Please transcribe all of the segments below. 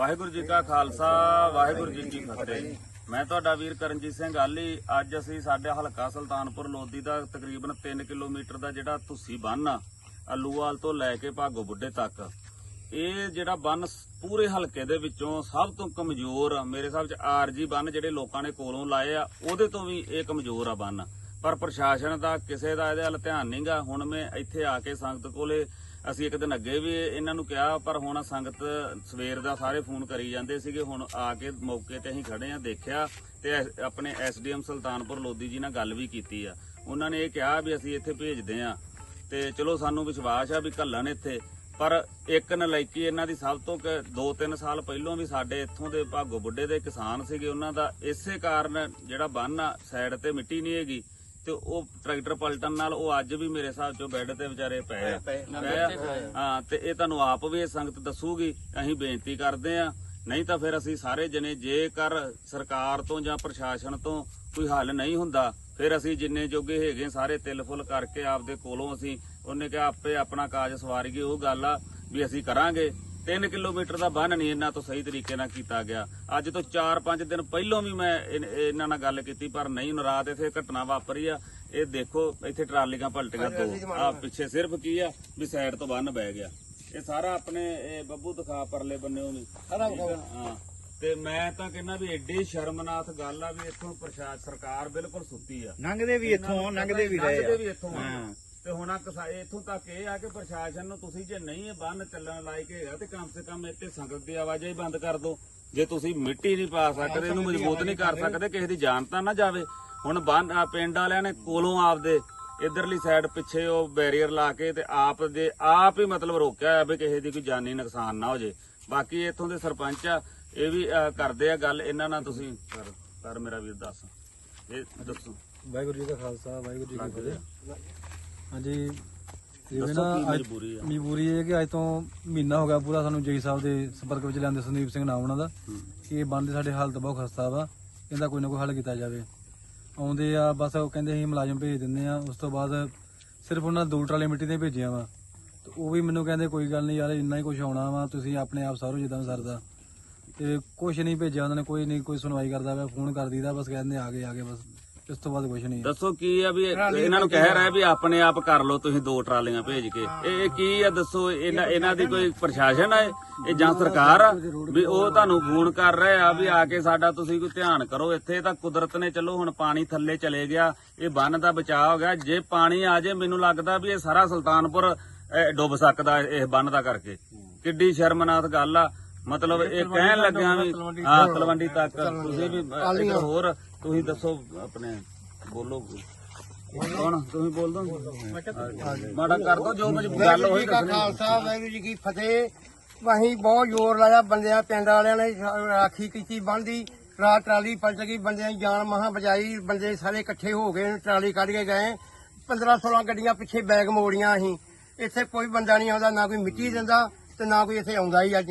ਵਾਹਿਗੁਰੂ ਜੀ ਕਾ ਖਾਲਸਾ, ਵਾਹਿਗੁਰੂ ਜੀ ਕੀ ਫਤਿਹ। ਮੈਂ ਤੁਹਾਡਾ ਵੀਰ ਕਰਨਜੀਤ ਸਿੰਘ ਆਲੀ। ਅੱਜ ਅਸੀਂ ਸਾਡੇ ਹਲਕਾ ਸੁਲਤਾਨਪੁਰ ਲੋਧੀ ਦਾ ਤਕਰੀਬਨ 3 ਕਿਲੋਮੀਟਰ ਦਾ ਜਿਹੜਾ ਤੁਸੀਂ ਬੰਨ ਆ, ਅਲੂਵਾਲ ਤੋਂ ਲੈ ਕੇ ਭਾਗੋ ਬੁੱਢੇ ਤੱਕ। ਇਹ ਜਿਹੜਾ ਬੰਨ ਪੂਰੇ ਹਲਕੇ ਦੇ ਵਿੱਚੋਂ ਸਭ ਤੋਂ ਕਮਜ਼ੋਰ ਆ, ਮੇਰੇ ਹਿਸਾਬ ਚ ਆਰਜੀ ਬੰਨ ਜਿਹੜੇ ਲੋਕਾਂ ਨੇ ਕੋਲੋਂ ਲਾਏ ਆ, ਉਹਦੇ ਤੋਂ ਵੀ ਇਹ ਕਮਜ਼ੋਰ ਆ ਬੰਨ। ਪਰ ਪ੍ਰਸ਼ਾਸਨ ਦਾ, ਕਿਸੇ ਦਾ ਇਹਦੇ ਵੱਲ ਧਿਆਨ ਨਹੀਂਗਾ ਹੁਣ ਮੈਂ ਇੱਥੇ ਆ ਕੇ ਸੰਗਤ ਕੋਲੇ ਅਸੀਂ ਇੱਕ ਦਿਨ ਅੱਗੇ ਵੀ ਇਹਨਾਂ ਨੂੰ ਕਿਹਾ, ਪਰ ਹੁਣ ਸੰਗਤ ਸਵੇਰ ਦਾ ਸਾਰੇ ਫੋਨ ਕਰੀ ਜਾਂਦੇ ਸੀਗੇ। ਹੁਣ ਆ ਕੇ ਮੌਕੇ ਤੇ ਅਸੀਂ ਖੜੇ ਆ ਦੇਖਿਆ ਤੇ ਐਸ- ਆਪਣੇ ਐਸਡੀਐਮ ਸੁਲਤਾਨਪੁਰ ਲੋਧੀ ਜੀ ਨਾਲ ਗੱਲ ਵੀ ਕੀਤੀ ਆ। ਉਹਨਾਂ ਨੇ ਇਹ ਕਿਹਾ ਵੀ ਅਸੀਂ ਇੱਥੇ ਭੇਜਦੇ ਆ ਤੇ ਚਲੋ ਸਾਨੂੰ ਵਿਸ਼ਵਾਸ ਆ ਵੀ ਘੱਲਣ ਇੱਥੇ, ਪਰ ਇੱਕ ਨਲਾਇਕੀ ਇਹਨਾਂ ਦੀ ਸਭ ਤੋਂ 2-3 ਸਾਲ ਪਹਿਲਾਂ ਵੀ ਸਾਡੇ ਇੱਥੋਂ ਦੇ ਭਾਗੋ ਬੁੱਢੇ ਦੇ ਕਿਸਾਨ ਸੀਗੇ। ਉਹਨਾਂ ਦਾ ਇਸੇ ਕਾਰਨ ਜਿਹੜਾ ਬੰਨ ਆ, ਸਾਈਡ ਤੇ ਮਿੱਟੀ ਨਹੀਂ ਹੈਗੀ। ਤੇ ਉਹ ਟਰੈਕਟਰ ਪਲਟਣ ਨਾਲ ਉਹ ਅੱਜ ਵੀ ਮੇਰੇ ਹਿਸਾਬ ਚੋਂ ਬੈੱਡ ਤੇ ਵਿਚਾਰੇ ਪਏ ਆ। ਪਏ ਆ। ਹਾਂ ਤੇ ਇਹ ਤੁਹਾਨੂੰ ਆਪ ਵੀ ਇਹ ਸੰਗਤ ਦੱਸੂਗੀ ਅਸੀਂ ਬੇਨਤੀ ਕਰਦੇ ਆ ਨਹੀਂ ਤਾਂ ਫਿਰ ਅਸੀਂ ਸਾਰੇ ਜਣੇ ਜੇਕਰ ਸਰਕਾਰ ਤੋਂ ਜਾਂ ਪ੍ਰਸ਼ਾਸਨ ਤੋਂ ਕੋਈ ਹੱਲ ਨਹੀਂ ਹੁੰਦਾ ਫਿਰ ਅਸੀਂ ਜਿੰਨੇ ਜੋਗੇ ਹੈਗੇ ਸਾਰੇ ਤਿਲ ਫੁੱਲ ਕਰਕੇ ਆਪਦੇ ਕੋਲੋਂ ਅਸੀਂ ਉਹਨੇ ਕਿਹਾ ਆਪੇ ਆਪਣਾ ਕਾਜ ਸਵਾਰੀਏ ਉਹ ਗੱਲ ਆ ਵੀ ਅਸੀਂ ਕਰਾਂਗੇ। 3 ਕਿਲੋਮੀਟਰ ਦਾ ਬੰਨ ਨਹੀਂ ਇਹਨਾਂ ਤੋਂ ਸਹੀ ਤਰੀਕੇ ਨਾਲ ਕੀਤਾ ਗਿਆ। ਅੱਜ ਤੋਂ 4-5 ਦਿਨ ਪਹਿਲਾਂ ਵੀ ਮੈਂ ਇਹਨਾਂ ਨਾਲ ਗੱਲ ਕੀਤੀ ਪਰ ਨਹੀਂ ਨਰਾਤ ਇੱਥੇ ਘਟਨਾ ਵਾਪਰੀ ਆ। ਇਹ ਦੇਖੋ ਇੱਥੇ ਟਰਾਲੀਆਂ ਪਲਟੀਆਂ ਦੋ। ਆ ਪਿੱਛੇ ਸਿਰਫ ਕੀ ਆ ਵੀ ਸਾਈਡ ਤੋਂ ਬੰਨ ਬਹਿ ਗਿਆ। ਇਹ ਸਾਰਾ ਆਪਣੇ ਇਹ ਬੱਬੂ ਦਿਖਾ ਪਰਲੇ ਬੰਨੇ ਵੀ। ਹਾਂ। ਤੇ ਮੈਂ ਤਾਂ ਕਹਿੰਦਾ ਵੀ ਐਡੀ ਸ਼ਰਮਨਾਕ ਗੱਲ ਆ ਵੀ ਇੱਥੋਂ ਪ੍ਰਸ਼ਾਸਨ ਸਰਕਾਰ ਬਿਲਕੁਲ ਸੁੱਤੀ ਆ। ਲੰਘਦੇ ਵੀ ਇੱਥੋਂ ਲੰਘਦੇ ਵੀ ਰਹੇ ਲੰਘਦੇ ਆ ਵੀ ਇੱਥੋਂ। ਤੇ ਹੁਣ ਆ ਕਿਸਾ- ਇੱਥੋਂ ਤੱਕ ਇਹ ਆ ਕਿ ਪ੍ਰਸ਼ਾਸਨ ਨੂੰ ਤੁਸੀਂ ਜੇ ਨਹੀਂ ਇਹ ਬੰਨ ਚੱਲਣ ਲਾਇਕ ਹੈਗਾ ਤੇ ਕਮ ਸੇ ਕਮ ਇੱਥੇ ਸੰਗਤ ਦੀ ਆਵਾਜਾਈ ਬੰਦ ਕਰ ਦਿਓ। ਜੇ ਤੁਸੀਂ ਮਿੱਟੀ ਨਹੀਂ ਪਾ ਸਕਦੇ ਇਹਨੂੰ ਮਜ਼ਬੂਤ ਨਹੀਂ ਕਰ ਸਕਦੇ ਕਿਸੇ ਦੀ ਜਾਨ ਤਾਂ ਨਾ ਜਾਵੇ। ਹੁਣ ਬੰਨ ਪਿੰਡ ਵਾਲਿਆਂ ਨੇ ਕੋਲੋਂ ਆਪਦੇ ਇਧਰਲੀ ਸਾਈਡ ਪਿੱਛੇ ਉਹ ਬੈਰੀਅਰ ਲਾ ਕੇ ਤੇ ਆਪ ਦੇ ਆਪ ਹੀ ਮਤਲਬ ਰੋਕਿਆ ਹੋਇਆ ਵੀ ਕਿਸੇ ਦੀ ਕੋਈ ਜਾਨੀ ਨੁਕਸਾਨ ਨਾ ਹੋ ਜੇ। ਬਾਕੀ ਇੱਥੋਂ ਦੇ ਸਰਪੰਚ ਆ ਇਹ ਵੀ ਕਰਦੇ ਆ ਗੱਲ। ਇਹਨਾਂ ਨਾਲ ਤੁਸੀਂ ਕਰ ਕਰ ਮੇਰਾ ਵੀਰ ਦੱਸ। ਇਹ ਦੱਸੋ। ਵਾਹਿਗੁਰੂ ਜੀ ਕਾ ਖਾਲਸਾ ਵਾਹਿਗੁਰੂ ਜੀ ਕੀ ਫਤਿਹ। ਹਾਂਜੀ। ਜਿਵੇਂ ਨਾ ਮਜਬੂਰੀ ਆ? ਮਜਬੂਰੀ ਇਹ ਹੈ ਕਿ ਅੱਜ ਤੋਂ ਮਹੀਨਾ ਹੋ ਗਿਆ ਪੂਰਾ ਸਾਨੂੰ ਜਈ ਸਾਹਿਬ ਦੇ ਸੰਪਰਕ ਵਿੱਚ ਲਿਆਂਦੇ ਸੰਦੀਪ ਸਿੰਘ ਨਾਮ ਉਹਨਾਂ ਦਾ। ਕਿ ਇਹ ਬੰਦ ਸਾਡੇ ਹਾਲਤ ਬਹੁਤ ਖਸਤਾ ਵਾ ਇਹਦਾ ਕੋਈ ਨਾ ਕੋਈ ਹੱਲ ਕੀਤਾ ਜਾਵੇ। ਆਉਂਦੇ ਆ ਬਸ ਉਹ ਕਹਿੰਦੇ ਅਸੀਂ ਮੁਲਾਜ਼ਮ ਭੇਜ ਦਿੰਦੇ ਆ। ਉਸ ਤੋਂ ਬਾਅਦ ਸਿਰਫ ਉਹਨਾਂ ਦੋ ਟਰਾਲੇ ਮਿੱਟੀ ਦੇ ਭੇਜੀਆਂ ਵਾ। ਤੇ ਉਹ ਵੀ ਮੈਨੂੰ ਕਹਿੰਦੇ ਕੋਈ ਗੱਲ ਨਹੀਂ ਯਾਰ ਇੰਨਾ ਹੀ ਕੁਝ ਆਉਣਾ ਵਾ ਤੁਸੀਂ ਆਪਣੇ ਆਪ ਸਾਰੋ ਜਿੱਦਾਂ ਸਰਦਾ। ਤੇ ਕੁਝ ਨਹੀਂ ਭੇਜਿਆ ਉਹਨਾਂ ਨੇ ਕੋਈ ਨਹੀਂ ਕੋਈ ਸੁਣਵਾਈ ਕਰਦਾ ਵਾ ਫੋਨ ਕਰ ਦੀਦਾ ਬਸ ਕਹਿੰਦੇ ਆ ਗਏ ਆ ਗਏ ਬਸ। ਇਸ ਤੋਂ ਬਾਅਦ ਕੁਝ ਨਹੀਂ ਦੱਸੋ ਕੀ ਆ ਵੀ ਇਹ- ਇਹਨਾਂ ਨੂੰ ਕਹਿ ਰਿਹਾ ਵੀ ਆਪਣੇ ਆਪ ਕਰ ਲਓ ਤੁਸੀਂ ਦੋ ਟਰਾਲੀਆਂ ਭੇਜ ਕੇ। ਇਹ ਇਹ ਕੀ ਆ ਦੱਸੋ ਇਹਨਾਂ ਇਹਨਾਂ ਦੀ ਕੋਈ ਪ੍ਰਸ਼ਾਸਨ ਆ? ਇਹ? ਇਹ ਜਾਂ ਸਰਕਾਰ ਆ? ਵੀ ਉਹ ਤੁਹਾਨੂੰ ਫੋਨ ਕਰ ਰਹੇ ਆ ਵੀ ਆ ਕੇ ਸਾਡਾ ਤੁਸੀਂ ਕੋਈ ਧਿਆਨ ਕਰੋ। ਇੱਥੇ ਤਾਂ ਕੁਦਰਤ ਨੇ ਚਲੋ ਹੁਣ ਪਾਣੀ ਥੱਲੇ ਚਲੇ ਗਿਆ ਇਹ ਬੰਨ ਦਾ ਬਚਾਅ ਹੋ ਗਿਆ। ਜੇ ਪਾਣੀ ਆ ਜੇ ਮੈਨੂੰ ਲੱਗਦਾ ਵੀ ਇਹ ਸਾਰਾ ਸੁਲਤਾਨਪੁਰ ਅਹ, ਡੁੱਬ ਸਕਦਾ ਇਹ ਬੰਨ ਦਾ ਕਰਕੇ। ਕਿੱਡੀ ਸ਼ਰਮਨਾਕ ਗੱਲ ਆ। ਮਤਲਬ ਇਹ ਕਹਿਣ ਲੱਗਿਆ ਵੀ ਹਾਂ ਤਲਵੰਡੀ ਤੱਕ। ਤੁਸੀਂ ਵੀ ਹੋਰ ਤੁਸੀਂ ਦੱਸੋ ਆਪਣੇ ਬੋਲੋ ਕੌਣ? ਤੁਸੀਂ ਬੋਲ ਦੋ। ਮਾੜਾ ਕਰ ਦੋ ਜੋ ਮਜਬੂਰ ਗੱਲ ਹੋਈ ਕਾ ਖਾਲਸਾ ਵਾਹਿਗੁਰੂ ਜੀ ਕੀ ਫਤਿਹ। ਅਸੀਂ ਬਹੁਤ ਜ਼ੋਰ ਲਾਇਆ ਬੰਦਿਆਂ ਪਿੰਡ ਵਾਲਿਆਂ ਨੇ ਰਾਖੀ ਕੀਤੀ ਬੰਦੀ ਰਾਤ ਟਰਾਲੀ ਪਲਟ ਗਈ ਬੰਦਿਆਂ ਦੀ ਜਾਨ ਮਹਾ ਬਚਾਈ। ਬੰਦੇ ਸਾਰੇ ਇਕੱਠੇ ਹੋ ਗਏ ਟਰਾਲੀ ਕੱਢ ਕੇ ਗਏ। 15 16 ਗੱਡੀਆਂ ਪਿੱਛੇ ਬੈਗ ਮੋੜੀਆਂ ਅਸੀਂ। ਇੱਥੇ ਕੋਈ ਬੰਦਾ ਨਹੀਂ ਆਉਂਦਾ ਨਾ ਕੋਈ ਮਿੱਟੀ ਦਿੰਦਾ ਤੇ ਨਾ ਕੋਈ ਇੱਥੇ ਆਉਂਦਾ ਹੀ ਅੱਜ।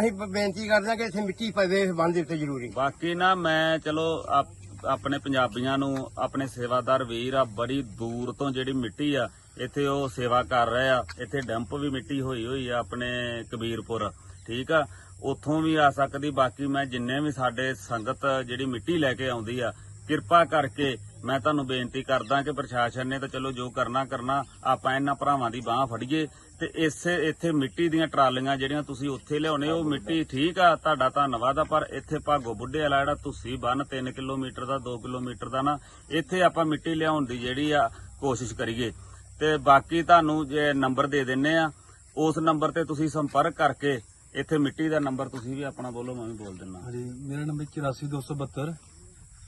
ਅਸੀਂ ਬ- ਬੇਨਤੀ ਕਰਦੇ ਹਾਂ ਕਿ ਇੱਥੇ ਮਿੱਟੀ ਪਵੇ, ਇਸ ਬੰਦ ਦੇ ਉੱਤੇ ਜ਼ਰੂਰੀ। ਬਾਕੀ ਨਾ ਮੈਂ, ਚਲੋ, ਆਪ- ਆਪਣੇ ਪੰਜਾਬੀਆਂ ਨੂੰ, ਆਪਣੇ ਸੇਵਾਦਾਰ ਵੀਰ ਆ, ਬੜੀ ਦੂਰ ਤੋਂ ਜਿਹੜੀ ਮਿੱਟੀ ਆ, ਇੱਥੇ ਉਹ ਸੇਵਾ ਕਰ ਰਹੇ ਆ। ਇੱਥੇ ਡੰਪ ਵੀ ਮਿੱਟੀ ਹੋਈ ਹੋਈ ਆ ਆਪਣੇ ਕਬੀਰਪੁਰ, ਠੀਕ ਆ? ਉੱਥੋਂ ਵੀ ਆ ਸਕਦੀ, ਬਾਕੀ ਮੈਂ ਜਿੰਨੇ ਵੀ ਸਾਡੇ ਸੰਗਤ ਜਿਹੜੀ ਮਿੱਟੀ ਲੈ ਕੇ ਆਉਂਦੀ ਆ, ਕਿਰਪਾ ਕਰਕੇ ਮੈਂ ਤੁਹਾਨੂੰ ਬੇਨਤੀ ਕਰਦਾ ਕਿ ਪ੍ਰਸ਼ਾਸਨ ਨੇ ਤਾਂ ਚਲੋ ਜੋ ਕਰਨਾ ਕਰਨਾ, ਆਪਾਂ ਇਹਨਾਂ ਭਰਾਵਾਂ ਦੀ ਬਾਹ ਫੜੀਏ। ਤੇ ਇਸੇ ਇੱਥੇ ਮਿੱਟੀ ਦੀਆਂ ਟਰਾਲੀਆਂ ਜਿਹੜੀਆਂ ਤੁਸੀਂ ਉੱਥੇ ਲਿਆਉਣੇ ਉਹ ਮਿੱਟੀ ਠੀਕ ਆ ਤੁਹਾਡਾ ਧੰਨਵਾਦ ਆ ਪਰ ਇੱਥੇ ਭਾਗੋ ਬੁੱਢੇ ਵਾਲਾ ਜਿਹੜਾ ਤੁਸੀਂ ਬੰਨ 3 ਕਿਲੋਮੀਟਰ ਦਾ 2 ਕਿਲੋਮੀਟਰ ਦਾ ਨਾ ਇੱਥੇ ਆਪਾਂ ਮਿੱਟੀ ਲਿਆਉਣ ਦੀ ਜਿਹੜੀ ਆ ਕੋਸ਼ਿਸ਼ ਕਰੀਏ। ਤੇ ਬਾਕੀ ਤੁਹਾਨੂੰ ਜੇ ਨੰਬਰ ਦੇ ਦਿੰਨੇ ਆ ਉਸ ਨੰਬਰ ਤੇ ਤੁਸੀਂ ਸੰਪਰਕ ਕਰਕੇ ਇੱਥੇ ਮਿੱਟੀ ਦਾ ਨੰਬਰ ਤੁਸੀਂ ਵੀ ਆਪਣਾ ਬੋਲੋ ਮੈਂ ਵੀ ਬੋਲ ਦਿੰਨਾ। ਹਾਂਜੀ ਮੇਰਾ ਨੰਬਰ 84272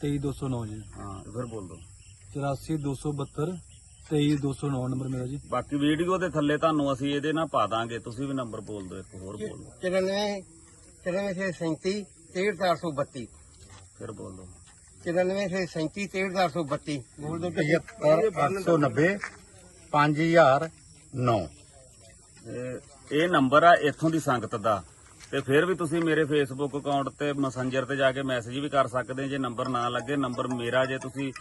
23209 ਜੀ। ਹਾਂ ਫਿਰ ਬੋਲ ਦੋ 84272 23209 ਨੰਬਰ ਮੇਰਾ ਜੀ ਬਾਕੀ ਵੀਡੀਓ ਦੇ ਥੱਲੇ ਤੁਹਾਨੂੰ ਅਸੀਂ ਇਹਦੇ ਨਾਲ ਪਾ ਦਾਂਗੇ ਤੁਸੀਂ ਵੀ ਨੰਬਰ ਬੋਲ ਦਿਓ ਇੱਕ ਹੋਰ ਬੋਲ ਦਿਓ 94 94 37 13432 ਫਿਰ ਬੋਲ ਦਿਓ 94 37 13432 ਬੋਲ ਦੋ 890 5009 ਇਹ ਇਹ ਨੰਬਰ ਆ ਇੱਥੋਂ ਦੀ ਸੰਗਤ ਦਾ ਤੇ ਫਿਰ ਵੀ ਤੁਸੀਂ ਮੇਰੇ ਫੇਸਬੁੱਕ ਅਕਾਊਂਟ ਤੇ ਮੈਸੇਂਜਰ ਤੇ ਜਾ ਕੇ ਮੈਸੇਜ ਵੀ ਕਰ ਸਕਦੇ ਜੇ ਨੰਬਰ ਨਾ ਲੱਗੇ ਨੰਬਰ ਮੇਰਾ ਜੇ ਤੁਸੀਂ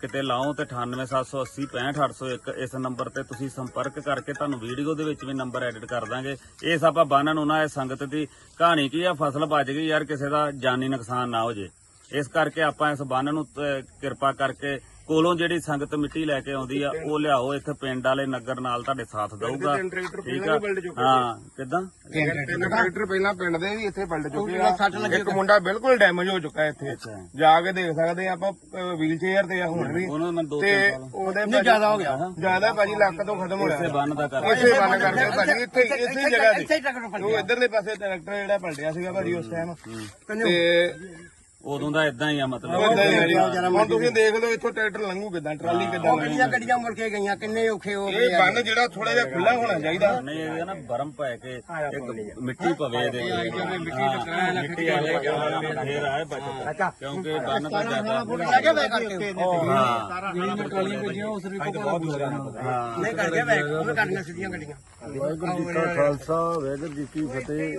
ਕਿਤੇ ਲਾਓ ਤੇ 98780 65801 ਇਸ ਨੰਬਰ ਤੇ ਤੁਸੀਂ ਸੰਪਰਕ ਕਰਕੇ ਤੁਹਾਨੂੰ ਵੀਡੀਓ ਦੇ ਵਿੱਚ ਵੀ ਨੰਬਰ ਐਡਿਟ ਕਰ ਦਾਂਗੇ। ਇਸ ਆਪਾਂ ਬੰਨ ਨੂੰ ਨਾ, ਇਹ ਸੰਗਤ ਦੀ ਕਹਾਣੀ ਕੀ ਆ, ਫਸਲ ਬਚ ਗਈ ਯਾਰ, ਕਿਸੇ ਦਾ ਜਾਨੀ ਨੁਕਸਾਨ ਨਾ ਹੋ ਜੇ। ਇਸ ਕਰਕੇ ਆਪਾਂ ਇਸ ਬੰਨ ਨੂੰ ਕਿਰਪਾ ਕਰਕੇ ਕੋਲੋਂ ਜਿਹੜੀ ਸੰਗਤ ਮਿੱਟੀ ਲੈ ਕੇ ਆਉਂਦੀ ਆ ਉਹ ਲਿਆਓ ਇੱਥੇ ਪਿੰਡ ਵਾਲੇ ਨਗਰ ਨਾਲ ਤੁਹਾਡੇ ਸਾਥ ਦਊਗਾ। ਠੀਕ ਆ? ਹਾਂ ਕਿਦਾਂ? ਤਿੰਨ ਟਰੈਕਟਰ ਪਹਿਲਾਂ ਪਿੰਡ ਦੇ ਵੀ ਇੱਥੇ ਪਲਟ ਚੁੱਕੇ ਆ। ਇੱਕ ਮੁੰਡਾ ਬਿਲਕੁਲ ਡੈਮੇਜ ਹੋ ਚੁੱਕਾ ਇੱਥੇ। ਜਾ ਕੇ ਦੇਖ ਸਕਦੇ ਆ ਆਪਾਂ ਵੀਲ ਚੇਅਰ ਤੇ ਆ ਹੁਣ ਵੀ। ਉਹਨਾਂ ਨੂੰ ਦੋ ਤੇ ਉਹਦੇ ਜ਼ਿਆਦਾ ਹੋ ਗਿਆ। ਜ਼ਿਆਦਾ ਭਾਜੀ ਲੱਕ ਤੋਂ ਖਤਮ ਹੋ ਇਸੇ ਗਿਆ ਬੰਨ ਦਾ ਕਰ ਇਸੇ ਬੰਨ ਕਰਕੇ ਭਾਜੀ ਇੱਥੇ ਇਸੇ ਜਗ੍ਹਾ ਤੇ ਉਹ ਇਧਰਲੇ ਪਾਸੇ ਟਰੈਕਟਰ ਜਿਹੜਾ ਪਲਟਿਆ ਸੀਗਾ ਭਾਜੀ ਉਸ ਟਾਈਮ ਤੇ ਉਦੋਂ ਦਾ ਇਦਾਂ ਹੀ ਆ ਮਤਲਬ। ਹੁਣ ਤੁਸੀਂ ਦੇਖ ਲਓ ਇੱਥੋਂ ਟਰੈਕਟਰ ਲੰਘੂ ਕਿਦਾਂ ਟਰਾਲੀ ਕਿਦਾਂ ਲੰਘੂ ਗੱਡੀਆਂ ਗੱਡੀਆਂ ਮੁੜ ਕੇ ਗਈਆਂ ਕਿੰਨੇ ਔਖੇ ਹੋ ਗਏ ਇਹ ਬੰਨ ਜਿਹੜਾ ਥੋੜਾ ਜਿਹਾ ਖੁੱਲਾ ਹੋਣਾ ਚਾਹੀਦਾ। ਨਹੀਂ ਇਹ ਨਾ ਬਰਮ ਪੈ ਕੇ ਇੱਕ ਮਿੱਟੀ ਪਵੇ ਇਹਦੇ ਵਿੱਚ। ਮਿੱਟੀ ਆ ਜਾਏ ਫੇਰ ਆਏ ਬਚਤ ਕਿਉਂਕਿ ਬੰਨ ਤਾਂ ਜ਼ਿਆਦਾ ਲੱਗੇ ਵੇ ਕਰਕੇ ਹਾਂ। ਜਿਹੜੀਆਂ ਟਰਾਲੀਆਂ ਭੇਜੀਆਂ ਉਸ ਕੋਲ ਹੋ ਗਿਆ। ਨਹੀਂ ਕਰਕੇ ਵੇ ਉਹ ਕਰਨੀਆਂ ਸਿੱਧੀਆਂ ਗੱਡੀਆਂ। ਵਾਹਿਗੁਰੂ ਜੀ ਕਾ ਖਾਲਸਾ ਵਾਹਿਗੁਰੂ ਜੀ ਕੀ ਫਤਿਹ।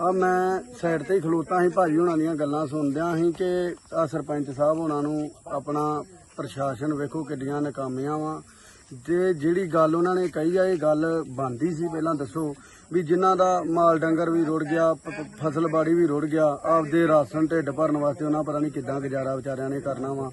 ਆ ਮੈਂ ਸਾਈਡ ਤੇ ਹੀ ਖਲੋਤਾ ਸੀ ਭਾਜੀ ਹੁਣਾਂ ਦੀਆਂ ਗੱਲਾਂ ਸੁਣਦਿਆਂ ਸੀ ਕਿ ਆ ਸਰਪੰਚ ਸਾਹਿਬ ਉਹਨਾਂ ਨੂੰ ਆਪਣਾ ਪ੍ਰਸ਼ਾਸਨ ਵੇਖੋ ਕਿੱਡੀਆਂ ਨਕਾਮੀਆਂ ਵਾ। ਜੇ ਜਿਹੜੀ ਗੱਲ ਉਹਨਾਂ ਨੇ ਕਹੀ ਆ, ਇਹ ਗੱਲ ਬੰਦੀ ਸੀ, ਪਹਿਲਾਂ ਦੱਸੋ ਵੀ ਜਿਨ੍ਹਾਂ ਦਾ ਮਾਲ ਡੰਗਰ ਵੀ ਰੁੜ ਗਿਆ ਫਸਲ ਬਾੜੀ ਵੀ ਰੁੜ ਗਿਆ, ਆਪਦੇ ਰਾਸ਼ਨ ਢਿੱਡ ਭਰਨ ਵਾਸਤੇ ਉਹਨਾਂ ਪਤਾ ਨਹੀਂ ਕਿੱਦਾਂ ਗੁਜ਼ਾਰਾ ਵਿਚਾਰਿਆਂ ਨੇ ਕਰਨਾ ਵਾ।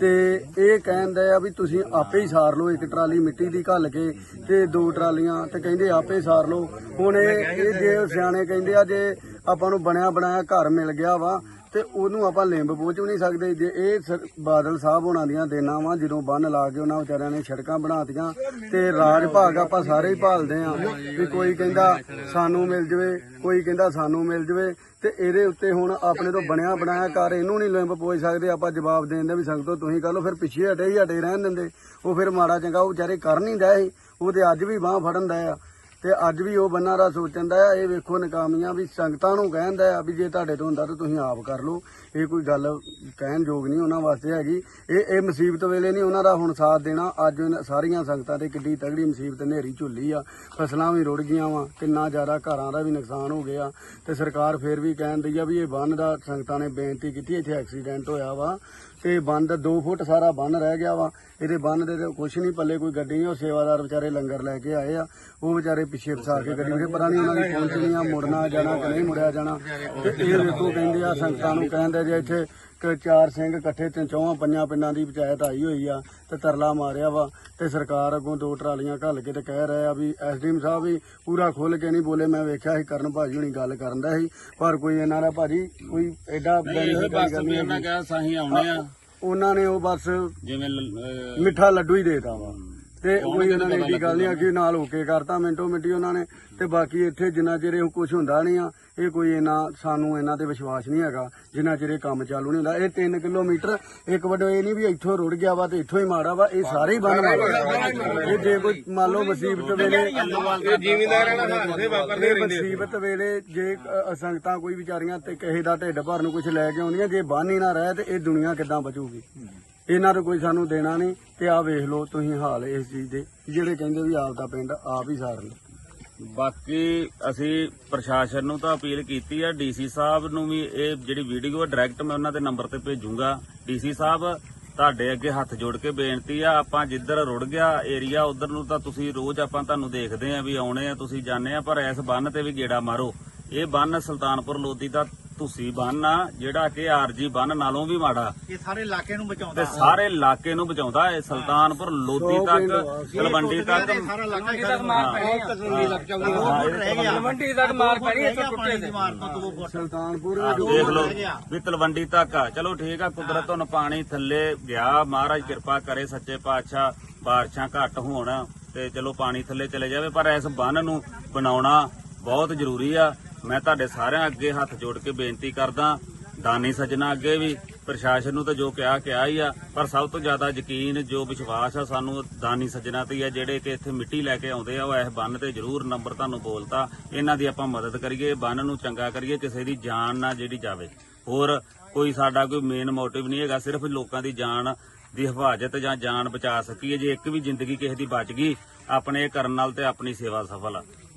ਤੇ ਇਹ ਕਹਿੰਦੇ ਆ ਵੀ ਤੁਸੀਂ ਆਪੇ ਹੀ ਸਾਰ ਲਓ, ਇੱਕ ਟਰਾਲੀ ਮਿੱਟੀ ਦੀ ਘੱਲ ਕੇ ਤੇ ਦੋ ਟਰਾਲੀਆਂ ਤੇ ਕਹਿੰਦੇ ਆਪੇ ਸਾਰ ਲਓ। ਹੁਣ ਇਹ ਇਹ ਜੇ ਸਿਆਣੇ ਕਹਿੰਦੇ ਆ, ਜੇ ਆਪਾਂ ਨੂੰ ਬਣਿਆ ਬਣਾਇਆ ਘਰ ਮਿਲ ਗਿਆ ਵਾ ਤੇ ਉਹਨੂੰ ਆਪਾਂ ਲਿੰਬ ਪਹੁੰਚ ਵੀ ਨਹੀਂ ਸਕਦੇ। ਜੇ ਇਹ ਸਰ- ਬਾਦਲ ਸਾਹਿਬ ਹੋਣਾ ਦੀਆਂ ਦੇਣਾ ਵਾ, ਜਦੋਂ ਬੰਨ ਲਾ ਕੇ ਉਹਨਾਂ ਵਿਚਾਰਿਆਂ ਨੇ ਸੜਕਾਂ ਬਣਾਤੀਆਂ ਤੇ ਰਾਜ ਭਾਗ ਆਪਾਂ ਸਾਰੇ ਹੀ ਭਾਲਦੇ ਆ ਵੀ ਕੋਈ ਕਹਿੰਦਾ ਸਾਨੂੰ ਮਿਲ ਜਵੇ, ਕੋਈ ਕਹਿੰਦਾ ਸਾਨੂੰ ਮਿਲ ਜਵੇ ਤੇ ਇਹਦੇ ਉੱਤੇ ਹੁਣ ਆਪਣੇ ਤੋਂ ਬਣਿਆ ਬਣਾਇਆ ਕਰ ਇਹਨੂੰ ਨਹੀਂ ਲਿੰਬ ਪਹੁੰਚ ਸਕਦੇ, ਆਪਾਂ ਜਵਾਬ ਦੇਣ ਦੇ ਵੀ ਸੰਗਤੋ ਤੁਸੀਂ ਕਰ ਲਓ ਫਿਰ ਪਿੱਛੇ ਹਟੇ ਹੀ ਹਟੇ ਰਹਿਣ ਦਿੰਦੇ। ਉਹ ਫਿਰ ਮਾੜਾ ਚੰਗਾ ਉਹ ਵਿਚਾਰੇ ਕਰ ਨਹੀਂ ਡਏ ਉਹ ਤੇ ਅੱਜ ਵੀ ਬਾਹ ਫੜਨ ਦਾ ਆ। ਤੇ ਅੱਜ ਵੀ ਉਹ ਬੰਨਾ ਦਾ ਸੋਚਣ ਦਾ ਆ, ਇਹ ਵੇਖੋ ਨਕਾਮੀਆਂ ਵੀ ਸੰਗਤਾਂ ਨੂੰ ਕਹਿੰਦਾ ਆ ਵੀ ਜੇ ਤੁਹਾਡੇ ਤੋਂ ਹੁੰਦਾ ਤਾਂ ਤੁਸੀਂ ਆਪ ਕਰ ਲਓ। ਇਹ ਕੋਈ ਗੱਲ ਕਹਿਣ ਯੋਗ ਨਹੀਂ ਉਹਨਾਂ ਵਾਸਤੇ ਹੈਗੀ। ਇਹ ਇਹ ਮੁਸੀਬਤ ਵੇਲੇ ਨਹੀਂ ਉਹਨਾਂ ਦਾ ਹੁਣ ਸਾਥ ਦੇਣਾ। ਅੱਜ ਇਹਨਾਂ ਸਾਰੀਆਂ ਸੰਗਤਾਂ ਤੇ ਕਿੱਡੀ ਤਗੜੀ ਮੁਸੀਬਤ ਨੇਰੀ ਝੁੱਲੀ ਆ। ਫਸਲਾਂ ਵੀ ਰੁੜ ਗਈਆਂ ਵਾ, ਕਿੰਨਾ ਜ਼ਿਆਦਾ ਘਰਾਂ ਦਾ ਵੀ ਨੁਕਸਾਨ ਹੋ ਗਿਆ। ਤੇ ਸਰਕਾਰ ਫੇਰ ਵੀ ਕਹਿਣ ਦਈ ਆ ਵੀ ਇਹ ਬੰਨ ਦਾ ਸੰਗਤਾਂ ਨੇ ਬੇਨਤੀ ਕੀਤੀ, ਇੱਥੇ ਐਕਸੀਡੈਂਟ ਹੋਇਆ ਵਾ। ਤੇ ਬੰਦ 2 ਫੁੱਟ ਸਾਰਾ ਬੰਨ ਰਹਿ ਗਿਆ ਵਾ। ਇਹਦੇ ਬੰਨ ਦੇ ਤੇ ਕੁਛ ਨਹੀਂ ਪੱਲੇ ਕੋਈ ਗੱਡੀ ਨਹੀਂ, ਉਹ ਸੇਵਾਦਾਰ ਵਿਚਾਰੇ ਲੰਗਰ ਲੈ ਕੇ ਆਏ ਆ। ਉਹ ਵਿਚਾਰੇ ਪਿੱਛੇ ਫਸਾ ਕੇ ਗੱਡੀ ਵਿੱਚ ਪਤਾ ਨਹੀਂ ਉਹਨਾਂ ਦੀ ਪਹੁੰਚਣੀ ਆ ਮੁੜਨਾ ਜਾਣਾ ਕਿ ਨਹੀਂ ਮੁੜਿਆ ਜਾਣਾ। ਤੇ ਇਹ ਵੇਖੋ ਕਹਿੰਦੇ ਆ ਸੰਗਤਾਂ ਨੂੰ ਕਹਿੰਦੇ ਜੇ ਇੱਥੇ ਕਿ ਚਾਰ ਸਿੰਘ ਇਕੱਠੇ ਤੇ ਚੌਵਾਂ ਪੰਜਾਂ ਪਿੰਡਾਂ ਦੀ ਪੰਚਾਇਤ ਆਈ ਹੋਈ ਆ ਤੇ ਤਰਲਾ ਮਾਰਿਆ ਵਾ ਤੇ ਸਰਕਾਰ ਅੱਗੋਂ ਦੋ ਟਰਾਲੀਆਂ ਘੱਲ ਕੇ ਤੇ ਕਹਿ ਰਹੇ ਆ ਵੀ ਐਸਡੀਐਮ ਸਾਹਿਬ ਵੀ ਪੂਰਾ ਖੁੱਲ ਕੇ ਨਹੀਂ ਬੋਲੇ। ਮੈਂ ਵੇਖਿਆ ਸੀ ਕਰਨ ਭਾਜੀ ਹੁਣੀ ਗੱਲ ਕਰਨ ਦਾ ਸੀ ਪਰ ਕੋਈ ਇਹਨਾਂ ਦਾ ਭਾਜੀ ਕੋਈ ਐਡਾ ਬਸ ਵੀ ਉਹਨਾਂ। ਕਿਹਾ ਸਾਹੀਂ ਆਉਣੇ ਆ। ਉਹਨਾਂ ਨੇ ਉਹ ਬਸ ਜਿਵੇਂ ਮਿੱਠਾ ਲੱਡੂ ਹੀ ਦੇਤਾ ਵਾ। ਤੇ ਕੋਈ ਉਹਨਾਂ ਨੇ ਏਡੀ ਗੱਲ ਨਹੀਂ ਆਖੀ ਨਾਲ? ਓਕੇ ਕਰਤਾ ਮਿੰਟੋ ਮਿੰਟੀ ਉਹਨਾਂ ਨੇ। ਤੇ ਬਾਕੀ ਇੱਥੇ ਜਿੰਨਾ ਚਿਰ ਇਹ ਕੁਝ ਹੁੰਦਾ ਨਹੀਂ ਆ ਇਹ ਕੋਈ ਇਹਨਾਂ ਸਾਨੂੰ ਇਹਨਾਂ ਤੇ ਵਿਸ਼ਵਾਸ ਨਹੀਂ ਹੈਗਾ ਜਿੰਨਾ ਚਿਰ ਇਹ ਕੰਮ ਚਾਲੂ ਨਹੀਂ ਹੁੰਦਾ। ਇਹ 3 ਕਿਲੋਮੀਟਰ ਇੱਕ ਵੱਡੋ ਇਹ ਨਹੀਂ ਵੀ ਇੱਥੋਂ ਰੁੜ ਗਿਆ ਵਾ ਤੇ ਇੱਥੋਂ ਹੀ ਮਾੜਾ ਵਾ ਇਹ ਸਾਰੇ ਹੀ ਬੰਨ ਮਾੜਾ ਇਹ ਜੇ ਕੋਈ ਮੰਨ ਲਓ ਮੁਸੀਬਤ ਵੇਲੇ ਇਹ ਜ਼ਿਮੀਂਦਾਰਾਂ ਨਾਲ ਹਾਦਸੇ ਵਾਪਰਦੇ ਰਹਿੰਦੇ ਮੁਸੀਬਤ ਵੇਲੇ ਜੇ ਸੰਗਤਾਂ ਕੋਈ ਵਿਚਾਰੀਆਂ ਤੇ ਕਿਸੇ ਦਾ ਢਿੱਡ ਭਰਨ ਨੂੰ ਕੁਝ ਲੈ ਕੇ ਆਉਂਦੀਆਂ ਜੇ ਬੰਨ ਹੀ ਨਾ ਰਹੇ ਤੇ ਇਹ ਦੁਨੀਆ ਕਿੱਦਾਂ ਬਚੂਗੀ? ਇਹਨਾਂ ਨੂੰ ਕੋਈ ਸਾਨੂੰ ਦੇਣਾ ਨਹੀਂ ਤੇ ਆਹ ਵੇਖ ਲਓ ਤੁਸੀਂ ਹਾਲ ਇਸ ਚੀਜ਼ ਦੇ, ਜਿਹੜੇ ਕਹਿੰਦੇ ਵੀ ਆਪ ਦਾ ਪਿੰਡ ਆਪ ਹੀ ਸਾਰ ਲਓ ਬਾਕੀ ਅਸੀਂ ਪ੍ਰਸ਼ਾਸਨ ਨੂੰ ਤਾਂ ਅਪੀਲ ਕੀਤੀ ਆ, ਡੀਸੀ ਸਾਹਿਬ ਨੂੰ ਵੀ ਇਹ ਜਿਹੜੀ ਵੀਡੀਓ ਡਾਇਰੈਕਟ ਮੈਂ ਉਹਨਾਂ ਦੇ ਨੰਬਰ ਤੇ ਭੇਜੂੰਗਾ। ਡੀਸੀ ਸਾਹਿਬ, ਤੁਹਾਡੇ ਅੱਗੇ ਹੱਥ ਜੋੜ ਕੇ ਬੇਨਤੀ ਆ, ਆਪਾਂ ਜਿੱਧਰ ਰੁੜ ਗਿਆ ਏਰੀਆ, ਉਧਰ ਨੂੰ ਤਾਂ ਤੁਸੀਂ ਰੋਜ਼ ਆਪਾਂ ਤੁਹਾਨੂੰ ਦੇਖਦੇ ਆ ਵੀ ਆਉਣੇ ਆ, ਤੁਸੀਂ ਜਾਣੇ ਆ, ਪਰ ਇਸ ਬੰਨ ਤੇ ਵੀ ਗੇੜਾ ਮਾਰੋ। ਇਹ ਬੰਨ ਸੁਲਤਾਨਪੁਰ ਲੋਧੀ ਦਾ ਤੁਸੀਂ ਬੰਨ ਆ ਜਿਹੜਾ ਕਿ ਆਰਜੀ ਬੰਨ ਨਾਲੋਂ ਵੀ ਮਾੜਾ। ਇਹ ਸਾਰੇ ਇਲਾਕੇ ਨੂੰ ਤੇ ਬਚਾਉਂਦਾ ਸਾਰੇ ਇਲਾਕੇ ਨੂੰ ਬਚਾਉਂਦਾ ਇਹ ਸੁਲਤਾਨਪੁਰ ਲੋਧੀ ਤੱਕ ਤਲਵੰਡੀ ਤੱਕ। ਸਾਰਾ ਇਲਾਕਾ ਹੀ ਮੰਡੀ ਤੱਕ ਮਾਰ ਪੈਣੀ ਇੱਥੇ ਟੁੱਟੇ ਦੀ। ਮਾਰ ਤੋਂ ਦੋ ਫੁੱਟ। ਸੁਲਤਾਨਪੁਰ ਦੇਖ ਲਓ ਵੀ ਤਲਵੰਡੀ ਤੱਕ ਆ। ਚਲੋ ਠੀਕ ਆ ਕੁਦਰਤ ਤੋਂ ਪਾਣੀ ਥੱਲੇ ਗਿਆ। ਮਹਾਰਾਜ ਕਿਰਪਾ ਕਰੇ ਸੱਚੇ ਪਾਤਸ਼ਾਹ ਬਾਰਿਸ਼ਾਂ ਘੱਟ ਹੋਣ ਤੇ ਚਲੋ ਪਾਣੀ ਥੱਲੇ ਚਲੇ ਜਾਵੇ ਪਰ ਇਸ ਬੰਨ ਨੂੰ ਬਣਾਉਣਾ ਬਹੁਤ ਜ਼ਰੂਰੀ ਆ। ਮੈਂ ਤੁਹਾਡੇ ਸਾਰਿਆਂ ਅੱਗੇ ਹੱਥ ਜੋੜ ਕੇ ਬੇਨਤੀ ਕਰਦਾ, ਦਾਨੀ ਸੱਜਣਾ ਅੱਗੇ ਵੀ, ਪ੍ਰਸ਼ਾਸਨ ਨੂੰ ਤਾਂ ਜੋ ਕਿਹਾ ਕਿਹਾ ਹੀ ਆ, ਪਰ ਸਭ ਤੋਂ ਜ਼ਿਆਦਾ ਯਕੀਨ, ਜੋ ਵਿਸ਼ਵਾਸ ਆ ਸਾਨੂੰ ਦਾਨੀ ਸੱਜਣਾ ਤੇ ਆ, ਜਿਹੜੇ ਕਿ ਇੱਥੇ ਮਿੱਟੀ ਲੈ ਕੇ ਆਉਂਦੇ ਆ, ਉਹ ਇਸ ਬੰਨ ਤੇ ਜ਼ਰੂਰ ਨੰਬਰ ਤੁਹਾਨੂੰ ਬੋਲਤਾ, ਇਹਨਾਂ ਦੀ ਆਪਾਂ ਮਦਦ ਕਰੀਏ, ਬੰਨ ਨੂੰ ਚੰਗਾ ਕਰੀਏ, ਕਿਸੇ ਦੀ ਜਾਨ ਨਾ ਜਿਹੜੀ ਜਾਵੇ। ਹੋਰ ਕੋਈ ਸਾਡਾ ਕੋਈ ਮੇਨ ਮੋਟਿਵ ਨਹੀਂ ਹੈਗਾ, ਸਿਰਫ ਲੋਕਾਂ ਦੀ ਜਾਨ ਦੀ ਹਿਫਾਜ਼ਤ ਜਾਂ ਜਾਨ ਬਚਾ ਸਕੀਏ, ਜੇ ਇੱਕ ਵੀ ਜ਼ਿੰਦਗੀ ਕਿਸੇ ਦੀ ਬਚ ਗਈ, ਆਪਣੇ ਇਹ ਕਰਨ ਨਾਲ ਤੇ ਆਪਣੀ ਸੇਵਾ ਸਫਲ ਆ।